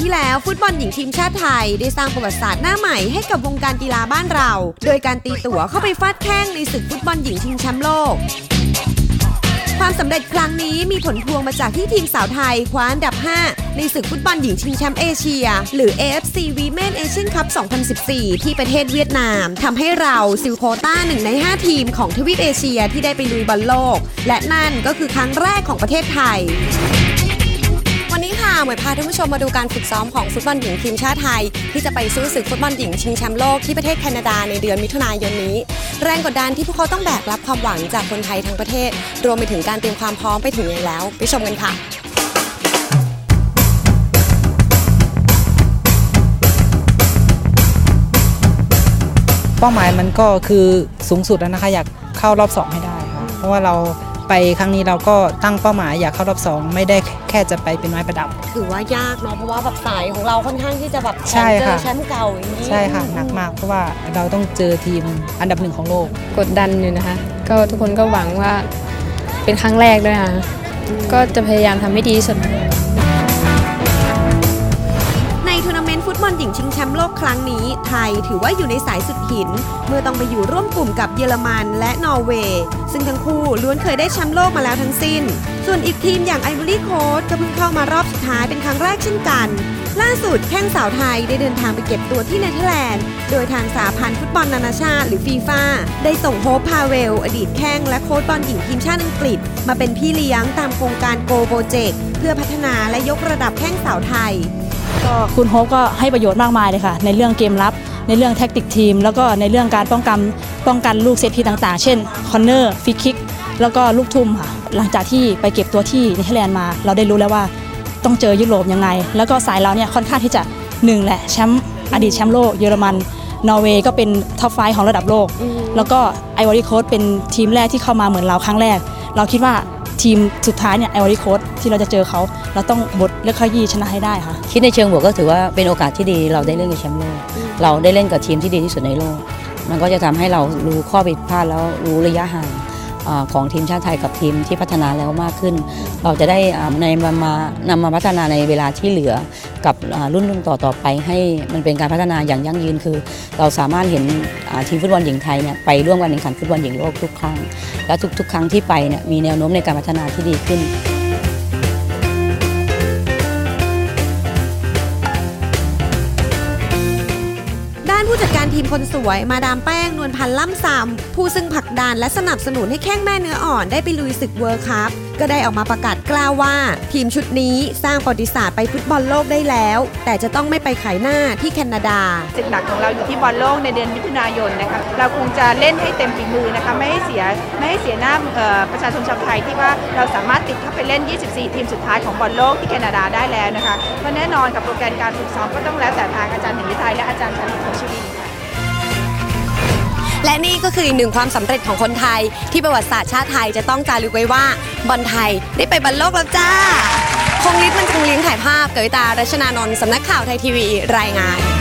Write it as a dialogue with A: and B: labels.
A: ที่แล้ว ฟุตบอลหญิงทีมชาติไทย ได้สร้างประวัติศาสตร์หน้าใหม่ให้กับวงการกีฬาบ้านเรา โดยการตีตั๋วเข้าไปฟาดแข้งในศึกฟุตบอลหญิงชิงแชมป์โลก ความสำเร็จครั้งนี้มีผลพวงมาจากที่ทีมสาวไทย คว้าอันดับ 5 ในศึกฟุตบอลหญิงชิงแชมป์เอเชีย หรือ AFC Women Asian Cup 2014 ที่ประเทศเวียดนามทำให้เราซิลโคต้าหนึ่งใน 5 ทีมของทวีปเอเชียที่ได้ไปลุยบอลโลก และนั่นก็คือครั้งแรกของประเทศไทย นี้ค่ะหมวยพาท่านผู้ชมมาดูการฝึกซ้อมของฟุตบอลหญิงทีมชาติไทย ที่จะไปสู้ศึกฟุตบอลหญิงชิงแชมป์โลกที่ประเทศแคนาดาในเดือนมิถุนายนนี้ แรงกดดันที่พวกเขาต้องแบกรับความหวังจากคนไทยทั้งประเทศ รวมไปถึงการเตรียมความพร้อมไปถึงไหนแล้ว ไปชมกันค่ะ
B: เป้าหมายมันก็คือสูงสุดแล้วนะคะอยากเข้ารอบสองให้ได้ค่ะเพราะว่าเรา ไปครั้งนี้เราก็ตั้งเป้าหมายอยากเข้ารอบสองไม่ได้แค่จะไปเป็นไม้ประดับ
A: ถือว่ายากเนาะเพราะว่าแบบสายของเราค่อนข้างที่จะแบบ
B: ใช่
A: เจ
B: ค่ะ
A: อแชมป์เก่าอย่างนี้
B: ใช่ค่ะหนักมากเพราะว่าเราต้องเจอทีมอันดับหนึ่งของโลก
C: กดดันอยู่นะคะ ก็ทุกคนก็หวังว่าเป็นครั้งแรกด้วยค่ะก็จะพยายามทำให้ดีที่สุด
A: ต์ฟุตบอลหญิงชิงแชมป์โลกครั้งนี้ ไทยถือว่าอยู่ในสายสุดหิน เมื่อต้องไปอยู่ร่วมกลุ่มกับเยอรมันและนอร์เวย์ ซึ่งทั้งคู่ล้วนเคยได้แชมป์โลกมาแล้วทั้งสิ้น ส่วนอีกทีมอย่างไอ o อรี่โคสก็เพิ่งเข้ามารอบสุดท้ายเป็นครั้งแรกเช่นกัน ล่าสุดแข้งสาวไทยได้เดินทางไปเก็บตัวที่เนเธอร์แลนด์ โดยทางสาพันธ์ฟุตบอลนานาชาติหรือฟีฟ่าได้ส่งโฮปพาเวล อดีตแข้งและโค้ชบอลหญิงทีมชาติอังกฤษ มาเป็นพี่เลี้ยงตามโครงการโกโปรเจกต์เพื่อพัฒนาและยกระดับแข้งสาวไทย
D: ก็คุณโฮปก็ให้ประโยชน์มากมายเลยค่ะ ในเรื่องเกมรับ ในเรื่องแท็กติกทีม แล้วก็ในเรื่องการป้องกันป้องกันลูกเซตพีต่างๆ เช่นคอนเนอร์ฟิกคิกแล้วก็ลูกทุ่มค่ะ หลังจากที่ไปเก็บตัวที่เนเธอร์แลนด์มา เราได้รู้แล้วว่าต้องเจอยุโรปยังไง แล้วก็สายเราเนี่ยค่อนข้างที่จะหนึ่งแหละแชมป์อดีตแชมป์โลกเยอรมันนอร์เวย์ก็เป็นท็อปไฟของระดับโลก แล้วก็ไอวอรี่โคสเป็นทีมแรกที่เข้ามาเหมือนเราครั้งแรก เราคิดว่า ทีมสุดท้ายเนี่ยไอวอรี่โคสที่เราจะเจอเขา เราต้องบดและขยี้ชนะให้ได้ค่ะ
E: คิดในเชิงบวกก็ถือว่าเป็นโอกาสที่ดีเราได้เล่นกับแชมป์โลกเราได้เล่นกับทีมที่ดีที่สุดในโลก มันก็จะทำให้เรารู้ข้อผิดพลาดแล้วรู้ระยะห่างอ่า ของทีมชาติไทยกับทีมที่พัฒนาแล้วมากขึ้น เราจะได้ในมามานำมาพัฒนาในเวลาที่เหลือกับรุ่นรุ่นต่อต่อไป ให้มันเป็นการพัฒนาอย่างยั่งยืนคือ เราสามารถเห็นทีมฟุตบอลหญิงไทยเนี่ยไปร่วมการแข่งขันฟุตบอลหญิงโลกทุกครั้งและทุกๆ ครั้งที่ไปเนี่ยมีแนวโน้มในการพัฒนาที่ดีขึ้น
A: ผู้จัดการทีมคนสวยมาดามแป้งนวลพันธ์ล่ำซำผู้ซึ่งผลักดันและสนับสนุนให้แข้งแม่เนื้ออ่อนได้ไปลุยศึกเวิร์คัพก็ได้ออกมาประกาศกล้าวว่า ทีมชุดนี้สร้างประวัติศาสตร์ไปฟุตบอลโลกได้แล้ว แต่จะต้องไม่ไปขายหน้าที่แคนาดา
F: ศึกหนักของเราอยู่ที่บอลโลกในเดือนมิถุนายนนะคะเราคงจะเล่นให้เต็มฝีมือนะคะไม่ให้เสียไม่ให้เสียหน้าประชาชนชาวไทยที่ว่าเราสามารถติดเข้าไปเล่น 24 ทีมสุดท้ายของบอลโลกที่แคนาดาได้แล้วนะคะก็แน่นอนกับโปรแกรมการฝึกซ้อมก็ต้องแล้วแต่ทางอาจารย์หนึ่งวิทัยและอาจารย์ชาลิตโคชวีค่ะ
A: และนี่ก็คืออีกหนึ่งความสำเร็จของคนไทย ที่ประวัติศาสตร์ชาติไทยจะต้องจารึกไว้ว่าบอลไทยได้ไปบอลโลกแล้วจ้า คงฤทธิ์มันคงเลี้ยงถ่ายภาพเกยตารัชนานนท์สำนักข่าวไทยทีวีรายงาน